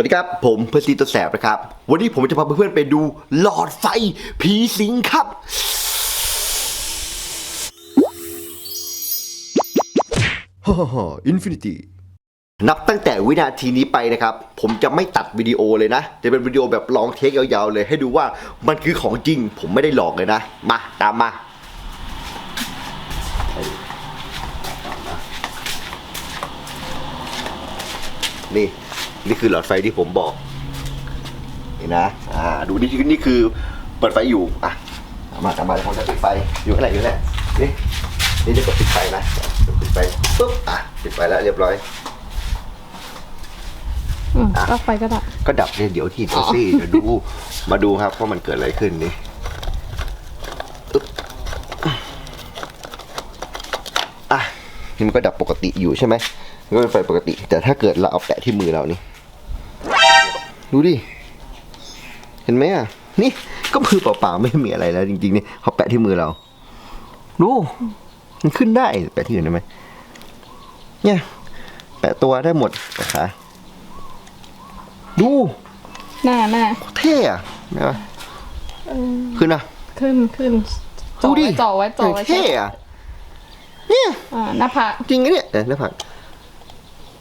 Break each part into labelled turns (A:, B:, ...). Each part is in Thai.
A: วัสดีครับ ผมเพื่อนซีตัวแสบนะครับ วันนี้ผมจะพาเพื่อนๆไปดูหลอดไฟผีสิงครับ ฮ่าฮ่าอินฟินิตี้นับตั้งแต่วินาทีนี้ไปนะครับ ผมจะไม่ตัดวิดีโอเลยนะ จะเป็นวิดีโอแบบลองเทคยาวๆเลย ให้ดูว่ามันคือของจริง ผมไม่ได้หลอกเลยนะ มาตามมานี่ นี่คือหลอดไฟที่ผมบอกเห็นนะอ่าดูนี่คือนี่คือเปิดไฟอยู่อะมาทำมาผมจะปิดไฟอยู่ข้างไหนอยู่ข้างไหนนี่นี่จะกดปิดไฟนะปิดไฟปุ๊บอะปิดไฟแล้วเรียบร้อย
B: อืมก็ไฟก็ดับ
A: ก็ดับเนี่ยเดี๋ยวที่เดี๋ยวสิเดี๋ยวดูมาดูครับว่ามันเกิดอะไรขึ้นนี่อึ๊บอะนี่มันก็ดับปกติอยู่ใช่ไหมก็เป็นไฟปกติ แต่ถ้าเกิดเราเอาแปะที่มือเรานี่ ดูดิ เห็นไหมอะ นี่ก็มือเปล่าๆไม่มีอะไรแล้ว จริงๆนี่เขาแปะที่มือเรา ดูมันขึ้นได้แปะที่อื่นได้ไหมเนี่ย แปะตัวได้หมดนะคะดู
B: หน้าหน้า
A: เท่อะนะขึ้นนะ
B: ขึ้นขึ้น
A: ดู
B: จ่อ
A: ดิ
B: ไว้จ่อไว้จ่อไว้
A: เท่อะเนี่ย
B: อ่าหน้าผาก
A: จริงนะเนี่ยเออหน้าผาก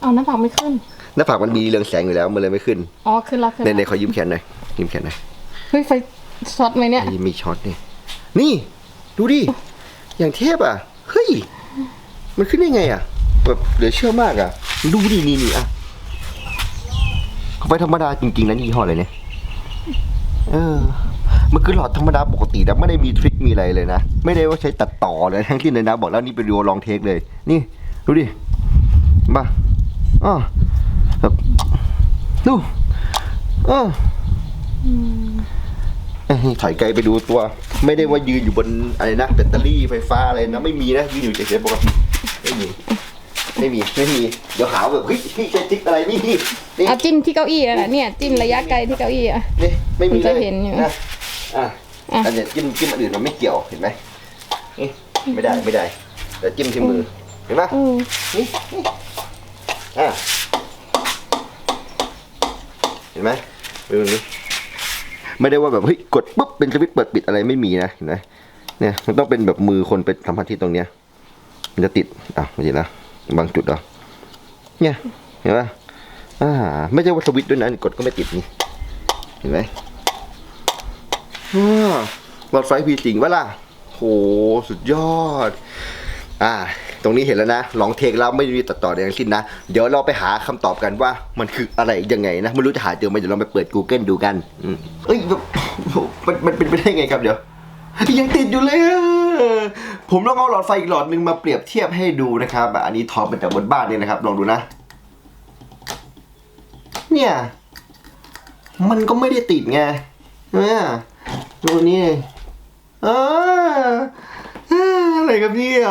B: เอาหน้าผากไม่ขึ้น
A: หน้าผากมันมีเรืองแสงอยู่แล้วมันเลยไม่ขึ้น
B: อ๋อขึ้นแล้วขึ้น
A: ใน
B: แล้ว
A: ในขอยิ้มแขนหน่อยยิ้มแขนหน่อย
B: เฮ้ยไฟช็อตไหมเนี่ย
A: นี่มีช็อตนี่นี่ ดูดิอย่างเทพอะเฮ้ยมันขึ้นได้ไงอะแบบเหลือเชื่อมากอะ ดูดินี่นี่อะเขาไปธรรมดาจริงๆนะยี่ห้ออะไรเนี่ยเออมันคือหลอดธรรมดาปกติแต่ไม่ได้มีทริคมีอะไรเลยนะ ไม่ได้ว่าใช้ตัดต่อเลยทั้งที่ในนะ บอกแล้วนี่เป็นวิดีโอลองเทคเลย นี่ ดูดิมาอ๋อ แบบดูอ๋อเอ้ยถอยไกลไปดูตัว ไม่ได้ว่ายืนอยู่บนอะไรนะแบตเตอรี่ไฟฟ้าอะไรนะไม่มีนะยืนอยู่เฉยๆปกติไม่มีไม่มีไม่มีเดี๋ยวหาว่าแบบเฮ้ยพี่ใช้ทริคอะไรนี่นี่นี่
B: เอาจิ้นที่เก้าอี้อะนะเนี่ยจิ้นระยะไกลที่เก้าอี้อะ
A: นี่ไม่มี
B: มัน
A: เล
B: จะ
A: ย
B: เห็นอยู่
A: นะอะ
B: อะ
A: อันเนี้ยจิ้มจิ้มอันอื่นมันไม่เกี่ยวเห็นไหมนี่ไม่ได้ไม่ได้แต่จิ้มที่มือเห็นไหม
B: อืม
A: นี่นี่อะเห็นไหมดูนี่ไม่ได้ว่าแบบเฮ้ยกดปุ๊บเป็นสวิตช์เปิดปิดอะไรไม่มีนะเห็นไหมเนี่ยมันต้องเป็นแบบมือคนไปทำพันที่ตรงเนี้ย มันจะติดอะไม่ติดแล้วบางจุดเหรอเนี่ยเห็นไหมอ่าไม่ใช่ว่าสวิตช์ด้วยนะกดก็ไม่ติดนี่เห็นไหมอ่าหลอดไฟผีสิงวะล่ะโหสุดยอด อ่า ตรงนี้เห็นแล้วนะลองเทคแล้วไม่มีตัดต่อใดทั้งสิ้นนะ เดี๋ยวเราไปหาคำตอบกันว่ามันคืออะไรยังไงนะไม่รู้จะหาเจอไหมเดี๋ยวเราไปเปิด Google ดูกันอเอ้ยมันมันเป็นไปได้ไงครับเดี๋ยวยังติดอยู่เลยผมลองเอาหลอดไฟอีกหลอดหนึ่งมาเปรียบเทียบให้ดูนะครับ อันนี้ถอดมาจากบนบ้านเนี่ยนะครับ ลองดูนะ เนี่ย มันก็ไม่ได้ติดไงเนี่ยดูนี่อ่าอ่า อะไรครับเนี่ย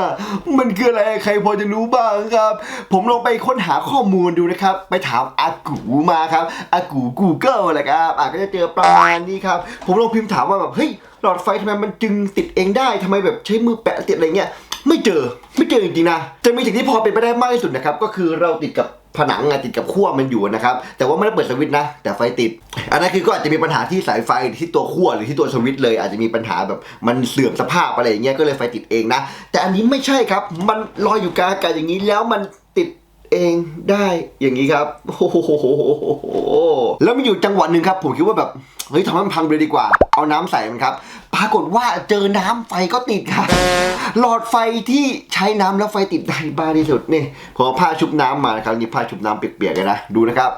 A: มันคืออะไรใครพอจะรู้บ้างครับ ผมลองไปค้นหาข้อมูลดูนะครับ ไปถามอากูมาครับอากู Google อะไรครับอะก็จะเจอประมาณนี้ครับผมลองพิมพ์ถามว่าแบบเฮ้ยหลอดไฟทำไมมันจึงติดเองได้ทำไมแบบใช้มือแปะติดอะไรเงี้ยไม่เจอไม่เจอจริงๆนะจะมีสิ่งที่พอเป็นไปได้มากที่สุดนะครับก็คือเราติดกับ ผนังอะติดกับขั้วมันอยู่นะครับ แต่ว่าไม่ได้เปิดสวิตช์นะ แต่ไฟติด อันนั้นคือก็อาจจะมีปัญหาที่สายไฟที่ตัวขั้วหรือที่ตัวสวิตช์เลย อาจจะมีปัญหาแบบมันเสื่อมสภาพอะไรอย่างเงี้ยก็เลยไฟติดเองนะ แต่อันนี้ไม่ใช่ครับ มันลอยอยู่กลางอากาศอย่างนี้แล้วมันติดเองได้อย่างนี้ครับโอ้โหแล้วมีอยู่จังหวะหนึ่งครับ ผมคิดว่าแบบเฮ้ยทำให้มันพังไปเลยดีกว่า เอาน้ำใส่มันครับ ปรากฏว่าเจอน้ำไฟก็ติดค่ะ หลอดไฟที่ใช้น้ำแล้วไฟติดได้บ้าที่สุดนี่ผมเอผ้าชุบน้ำมานะครับนี่ผ้าชุบน้ำเปียกๆเลยนะดูนะครับ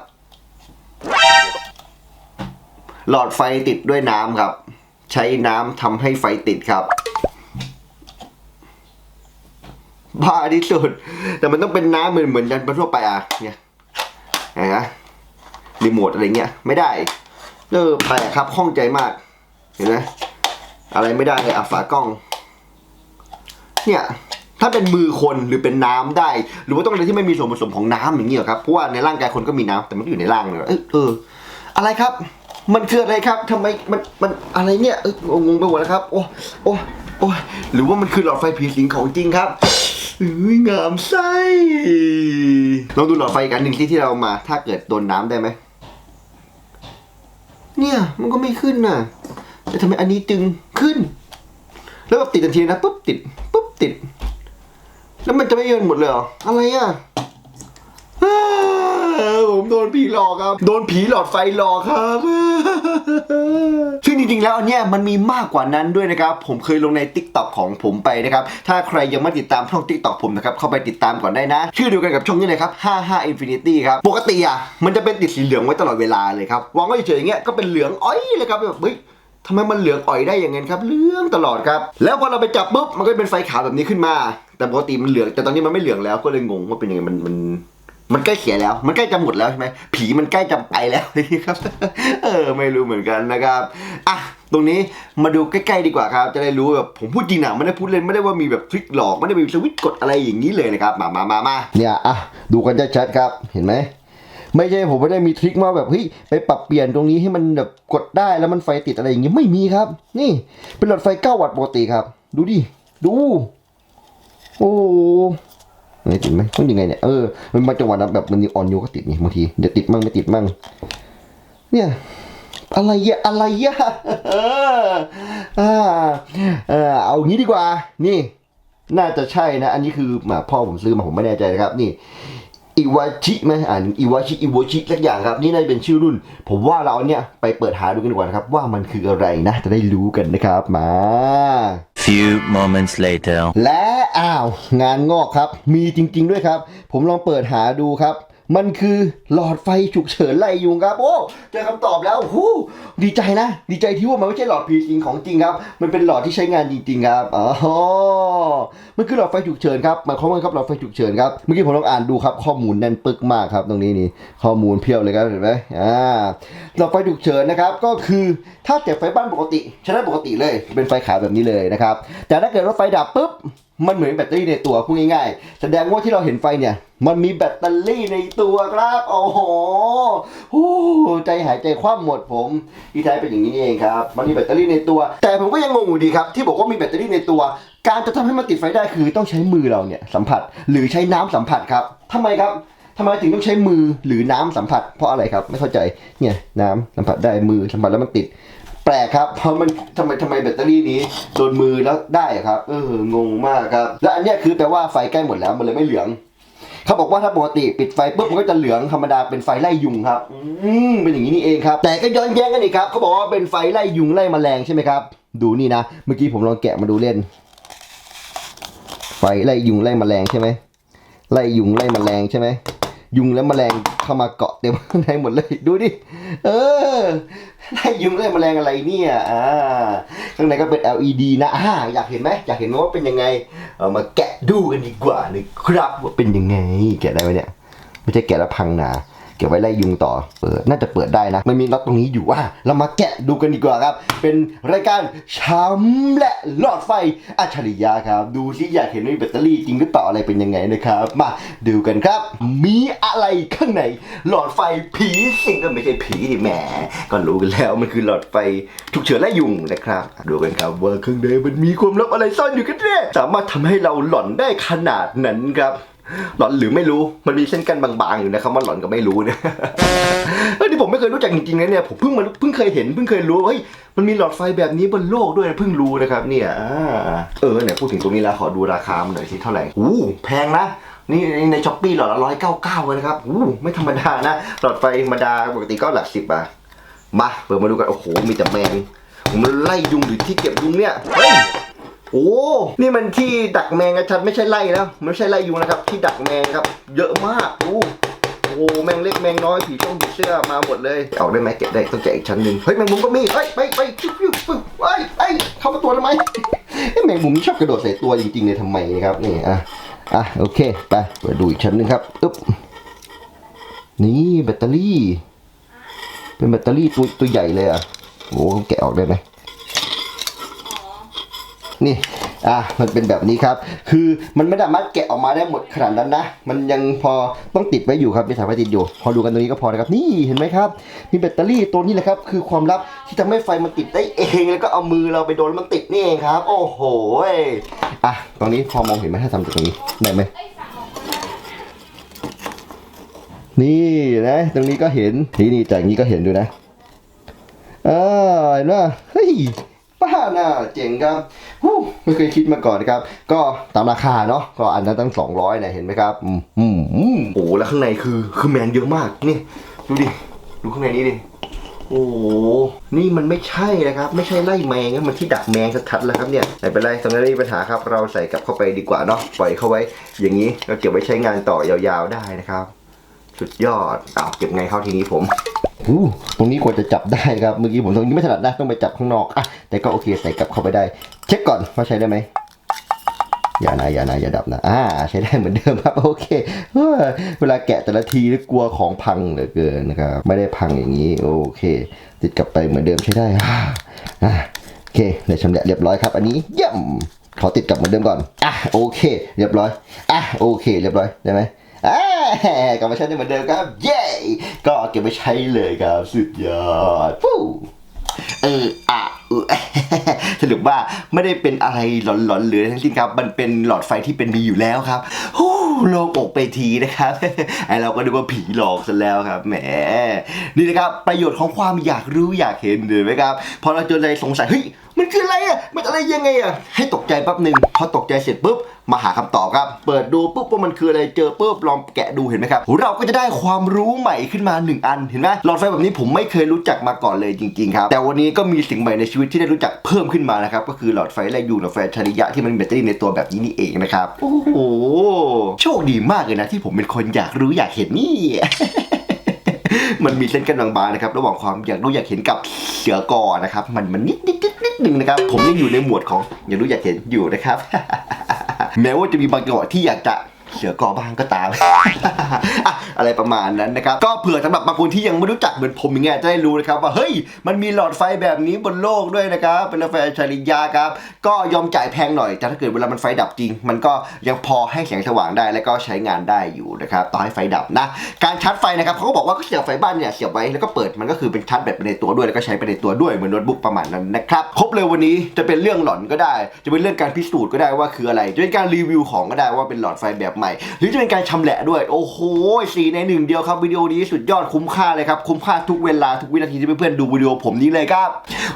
A: หลอดไฟติดด้วยน้ำครับ ใช้น้ำทำให้ไฟติดครับบ้าที่สุด แต่มันต้องเป็นน้ำเหมือนเหมือนยันทั่วไปอะเนี่ยไงนะรีโมทอะไรเงี้ยไม่ได้เออแปลกครับข้องใจมาก เห็นไหม อะไรไม่ได้เลยอะฝากล้อง เนี่ยถ้าเป็นมือคนหรือเป็นน้ำได้ หรือว่าต้องอะไรที่ไม่มีส่วนผสมของน้ำอย่างนี้เหรอครับเพราะว่าในร่างกายคนก็มีน้ำแต่มันอยู่ในร่างเลยเออเอออะไรครับ มันคืออะไรครับทำไมมันมันอะไรเนี่ยเอองงไปหมดแล้วครับ โอ้โอ้โอ้หรือว่ามันคือหลอดไฟผีสิงของจริงครับอุ้ยงามไส้ลองดูหลอดไฟกันหนึ่งที่ที่เรามา ถ้าเกิดโดนน้ำได้ไหมเนี่ย มันก็ไม่ขึ้นน่ะแต่ทำไมอันนี้จึง ขึ้น แล้วแบบติดทันทีนะปุ๊บติดปุ๊บติด แล้วมันจะไม่เยินหมดเลยเหรออะไรอะผมโดนผีหลอกครับ โดนผีหลอดไฟหลอกครับ ซึ่งจริงๆ แล้วอันเนี้ยมันมีมากกว่านั้นด้วยนะครับ ผมเคยลงใน t ิ k t o k ของผมไปนะครับ ถ้าใครยังไม่ติดตามช่อง t ิ k t o k ผมนะครับ เข้าไปติดตามก่อนได้นะ ชื่อเดียวกันกับช่องนี้เลยครับ 55 Infinity ครับ ปกติอะ มันจะเป็นติดสีเหลืองไว้ตลอดเวลาเลยครับวางไว้เฉยๆอย่างเงี้ย ก็เป็นเหลืองอ้อยเลยครับแบบเฮ้ย ทำไมมันเหลืองอ่อยได้อย่างงั้นครับเหลืองตลอดครับ แล้วพอเราไปจับปุ๊บมันก็เป็นไฟขาวแบบนี้ขึ้นมา แต่ปกติมันเหลืองแต่ตอนนี้มันไม่เหลืองแล้วก็เลยงงว่าเป็นยังไงมันมันมันใกล้เขียแล้ว มันใกล้จะหมดแล้วใช่ไหมผีมันใกล้จะไปแล้วครับ เออ ไม่รู้เหมือนกันนะครับอะตรงนี้มาดูใกล้ๆดีกว่าครับ จะได้รู้แบบผมพูดจริงนะไม่ได้พูดเล่นไม่ได้ว่ามีแบบทริคหลอกไม่ได้มีสวิตช์กดอะไรอย่างนี้เลยนะครับ มามามามาเนี่ยอะดูกันชัดๆครับ เห็นไหม ไม่ใช่ผมไม่ได้มีทริคมาแบบเฮ้ยไปปรับเปลี่ยนตรงนี้ให้มันแบบกดได้แล้วมันไฟติดอะไรอย่างเงี้ยไม่มีครับ นี่ เป็นหลอดไฟ 9 วัตต์ปกติครับ ดูดิ ดู โอ้ไม่ติดไหมต้องยังไงเนี่ย เออ มันมาจังหวะแบบมันออนโยก็ติดนี่บางที เดี๋ยวติดมั่งไม่ติดมั่ง เนี่ยอะไรเยอะอะไรเยอะเอออ่าเออเอางี้ดีกว่า นี่ น่าจะใช่นะ อันนี้คือหมาพ่อผมซื้อมาผมไม่แน่ใจนะครับ นี่ อิวาชิไหมอ่านอิวาชิอิวาชิสักอย่างครับ นี่น่าจะเป็นชื่อรุ่น ผมว่าเราเนี่ยไปเปิดหาดูกันดีกว่านะครับ ว่ามันคืออะไรนะ จะได้รู้กันนะครับมา
C: Few moments later.
A: และอ้าว งานงอกครับ มีจริง ๆ ด้วยครับ ผมลองเปิดหาดูครับ มันคือหลอดไฟฉุกเฉินไล่ยุงครับ โอ้เจอคำตอบแล้วหูดีใจนะ ดีใจที่ว่ามันไม่ใช่หลอดผีสิงของจริงครับ มันเป็นหลอดที่ใช้งานจริง ๆ ครับอ๋อ มันคือหลอดไฟฉุกเฉินครับหมายความว่าครับหลอดไฟฉุกเฉินครับ เมื่อกี้ผมลองอ่านดูครับข้อมูลแน่นปึกมากครับตรงนี้นี่ข้อมูลเพียวเลยครับเห็นไหมอ่าหลอดไฟฉุกเฉินนะครับก็คือถ้าเกิดไฟบ้านปกติใช้ได้ปกติเลยเป็นไฟขาวแบบนี้เลยนะครับแต่ถ้าเกิดว่าไฟดับปุ๊บ มันเหมือนแบตเตอรี่ในตัวพูดง่ายๆ แสดงว่าที่เราเห็นไฟเนี่ย มันมีแบตเตอรี่ในตัวครับ โอ้โหใจหายใจคว่ำหมดผมที่แท้เป็นอย่างนี้เองครับ มันมีแบตเตอรี่ในตัว แต่ผมก็ยังงงอยู่ดีครับ ที่บอกว่ามีแบตเตอรี่ในตัว การจะทำให้มันติดไฟได้คือต้องใช้มือเราเนี่ยสัมผัส หรือใช้น้ำสัมผัสครับทำไมครับทำไมถึงต้องใช้มือหรือน้ำสัมผัส เพราะอะไรครับ ไม่เข้าใจ เนี่ยน้ำสัมผัสได้มือสัมผัสแล้วมันติด แปลกครับ เพราะมันทำไมทำไมแบตเตอรี่นี้โดนมือแล้วได้ครับเอองงมากครับ และอันนี้คือแปลว่าไฟใกล้หมดแล้วมันเลยไม่เหลืองเขาบอกว่าถ้าปกติปิดไฟปุ๊บมันก็จะเหลืองธรรมดาเป็นไฟไล่ยุงครับอืมเป็นอย่างนี้นี่เองครับ แต่ก็ย้อนแย้งกันอีกครับ เขาบอกว่าเป็นไฟไล่ยุงไล่แมลงใช่ไหมครับ ดูนี่นะ เมื่อกี้ผมลองแกะมาดูเล่น ไฟไล่ยุงไล่แมลงใช่ไหมไล่ยุงไล่แมลงใช่ไหม ยุงและแมลงเข้ามาเกาะเต็มข้างในหมดเลย ดูดิ เออไล่ยุงไล่แมลงอะไรเนี่ย อ่า ข้างในก็เป็น LED นะอ่าอยากเห็นไหมอยากเห็นไหมว่าเป็นยังไง เอามาแกะดูกันดีกว่านะครับว่าเป็นยังไง แกะได้ไหมเนี่ย ไม่ใช่แกะแล้วพังนะ เก็บไว้ไล่ยุงต่อเปิดน่าจะเปิดได้นะ มันมีน็อตตรงนี้อยู่ว่า เรามาแกะดูกันดีกว่าครับ เป็นรายการช้ำและหลอดไฟอัจฉริยะครับ ดูสิอยากเห็นว่ามีแบตเตอรี่จริงหรือเปล่าอะไรเป็นยังไงนะครับ มาดูกันครับ มีอะไรข้างในหลอดไฟผีสิงก็ไม่ใช่ผีดิแหมก็รู้กันแล้วมันคือหลอดไฟฉุกเฉินไล่ยุงนะครับ ดูกันครับว่าข้างในมันมีความลับอะไรซ่อนอยู่กันแน่สามารถทำให้เราหลอนได้ขนาดนั้นครับ หลอนหรือไม่รู้มันมีเส้นกั้นบางๆอยู่นะครับว่าหลอนกับไม่รู้เนี่ยเฮ้ยนี่ผมไม่เคยรู้จักจริงๆนะเนี่ยผมเพิ่งมาเพิ่งเคยเห็นเพิ่งเคยรู้ว่าเฮ้ยมันมีหลอดไฟแบบนี้บนโลกด้วยเพิ่งรู้นะครับ เนี่ยเออเนี่ยพูดถึงตรงนี้แล้วขอดูราคามันหน่อยสิเท่าไหร่อู้แพงนะนี่ในช้อปปี้หลอดละร้อยเก้าเก้าเลยนะครับอู้ไม่ธรรมดานะ หลอดไฟธรรมดาปกติก็หลักสิบบาทมาเปิดมาดูกันโอ้โหมีแต่แมงผมไล่ยุงหรือที่เก็บยุงเนี่ยเฮ้ย โอ้นี่มันที่ดักแมงนะชัดไม่ใช่ไล่แล้วไม่ใช่ไล่ยุงนะครับ ที่ดักแมงครับ เยอะมากโอ้โอ้แมงเล็กแมงน้อยผีช่องผีเสื้อมาหมดเลยออกได้ไหมเก็บได้ต้องแกะอีกชั้นหนึ่งเฮ้ยแมงมุมก็มีเฮ้ยไปไปชิบชิบปึ๊บเฮ้ยเฮ้ยเข้ามาตัวทำไมเฮ้แมงมุมชอบกระโดดใส่ตัวจริงๆเลยทำไมนะครับนี่อะอะโอเคไปเปิดดูอีกชั้นหนึ่งครับอึ๊บนี่แบตเตอรี่ เป็นแบตเตอรี่ตัวตัวใหญ่เลยอะโอ้แกะออกได้ไหม นี่อะมันเป็นแบบนี้ครับ คือมันไม่สามารถแกะออกมาได้หมดขนาดนั้นนะ มันยังพอต้องติดไว้อยู่ครับมีสายไฟติดอยู่ พอดูกันตรงนี้ก็พอนะครับ นี่เห็นไหมครับ มีแบตเตอรี่ตัวนี้แหละครับ คือความลับที่ทำให้ไฟมันติดได้เอง แล้วก็เอามือเราไปโดนมันติดนี่เองครับ โอ้โหอะตรงนี้พอมองเห็นไหมถ้าทำจากตรงนี้ได้ไหมนี่นะ ตรงนี้ก็เห็นนี่นี่จากนี้ก็เห็นดูนะอ่าเห็นไหมเฮ้ย ป้าหน่าเจ๋งครับไม่เคยคิดมาก่อนครับ ก็ตามราคาเนาะก็อันนั้นตั้ง 200นะเห็นไหมครับอืมโอ้โหแล้วข้างในคือคือแมงเยอะมากนี่ดูดิดูข้างในนี้ดิโอ้โหนี่มันไม่ใช่นะครับ ไม่ใช่ไล่แมงนะมันที่ดักแมงชัดๆแล้วครับเนี่ยไม่เป็นไรตรงนั้ไม่มีปัญหาครับ เราใส่กลับเข้าไปดีกว่าเนาะปล่อยเข้าไว้ อย่างนี้ก็เก็บไว้ใช้งานต่อยาวๆได้นะครับ สุดยอดอ้าวเก็บไงเข้าทีนี้ผม อู้ตรงนี้ควรจะจับได้ครับ เมื่อกี้ผมตรงนี้ไม่ถนัดนะต้องไปจับข้างนอกอะแต่ก็โอเคใส่กลับเข้าไปได้ เช็คก่อนว่าใช้ได้ไหมอย่านะอย่านะอย่าดับนะอ่าใช้ได้เหมือนเดิมครับโอเคเวลาแกะแต่ละทีนี่กลัวของพังเหลือเกินนะครับไม่ได้พังอย่างนี้โอเค ติดกลับไปเหมือนเดิมใช้ได้อ่าโอเคเดี๋ยวชำระเรียบร้อยครับ อันนี้เยี่ยมขอติดกลับเหมือนเดิมก่อนอะโอเค เรียบร้อยอะโอเค เรียบร้อยได้ไหม กลับมาใช้ได้เหมือนเดิมครับ เย้ก็เก็บไปใช้เลยครับสุดยอดฟู้เอออะเออสรุปว่าไม่ได้เป็นอะไรหลอนๆหรืออะไรทั้งสิ้นครับ มันเป็นหลอดไฟที่เป็นมีอยู่แล้วครับฮู้โลงอกไปทีนะครับไอเราก็นึกว่าผีหลอกซะแล้วครับแหมนี่นะครับประโยชน์ของความอยากรู้อยากเห็นเลยไหมครับ พอเราเจออะไรสงสัยเฮ้ย มันคืออะไรอะ มันอะไรยังไงอะ ให้ตกใจแป๊บหนึ่งพอตกใจเสร็จปุ๊บ มาหาคำตอบครับ เปิดดูปุ๊บว่ามันคืออะไร เจอปุ๊บ ลองแกะดูเห็นไหมครับ เราก็จะได้ความรู้ใหม่ขึ้นมาหนึ่งอัน เห็นไหมหลอดไฟแบบนี้ผมไม่เคยรู้จักมาก่อนเลยจริงๆครับ แต่วันนี้ก็มีสิ่งใหม่ในชีวิตที่ได้รู้จักเพิ่มขึ้นมานะครับ ก็คือหลอดไฟไล่ยุงหลอดไฟอัจฉริยะที่มันมีแบตเตอรี่ในตัวแบบนี้นี่เองนะครับ โอ้โห โชคดีมากเลยนะที่ผมเป็นคนอยากรู้อยากเห็นนี่มันมีเส้นกันบางๆนะครับ ระหว่างความอยากรู้อยากเห็นกับเสือกอนะครับ มันมันนิดนิดนิดนิด หนึ่งนะครับ ผมยังอยู่ในหมวดของอยากรู้อยากเห็นอยู่นะครับ แม้ว่าจะมีบางจังหวะที่อยากจะ เสือกอบ้างก็ตาม อะอะไรประมาณนั้นนะครับ ก็เผื่อสำหรับบางคนที่ยังไม่รู้จักเหมือนผมอย่างเงี้ยจะได้รู้นะครับว่าเฮ้ยมันมีหลอดไฟแบบนี้บนโลกด้วยนะครับเป็นหลอดไฟอัจฉริยะครับก็ยอมจ่ายแพงหน่อยแต่ถ้าเกิดเวลามันไฟดับจริง มันก็ยังพอให้แสงสว่างได้และก็ใช้งานได้อยู่นะครับต่อให้ไฟดับนะ การชาร์จไฟนะครับเขาก็บอกว่าก็เสียบไฟบ้านเนี่ยเสียบไว้แล้วก็เปิดมันก็คือเป็นชาร์จแบตไปในตัวด้วยแล้วก็ใช้ไปในตัวด้วยเหมือนโน้ตบุ๊กประมาณนั้นนะครับครบเลยวันนี้จะเป็นเรื่องหลอนก็ได้ จะเป็นเรื่องการพิสูจน์ก็ได้ว่าคืออะไรจะเป็นการรีวิวของก็ได้ว่าเป็นหลอดไฟแบบใหม่ หรือจะเป็นการชำแหละด้วย โอ้โหสี่ในหนึ่งเดียวครับวิดีโอนี้สุดยอดคุ้มค่าเลยครับคุ้มค่าทุกเวลาทุกวินาทีที่เพื่อนๆดูวิดีโอผมนี้เลยครับ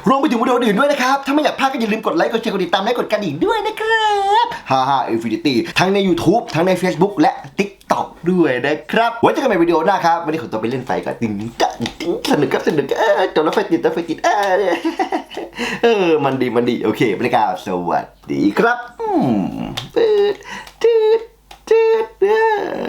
A: รวมไปถึงวิดีโออื่นด้วยนะครับถ้าไม่อยากพลาดก็อย่าลืมกดไลค์กดแชร์กดติดตามและกดกระดิ่งด้วยนะครับฮ่าฮ่าอินฟินิตี้ทั้งใน YouTube ทั้งใน Facebook และ TikTok ด้วยนะครับ ไว้เจอกันใหม่วิดีโอหน้าครับ วันนี้ขอตัวไปเล่นไฟก่อนติ๊งจ๊ะติ๊งสนุกครับสนุกเออจบแล้วไฟติดแล้วไฟติดเออเออ มันดีมันดี โอเคบริการสวัสดีครับ อืมตืดตืด Yeah.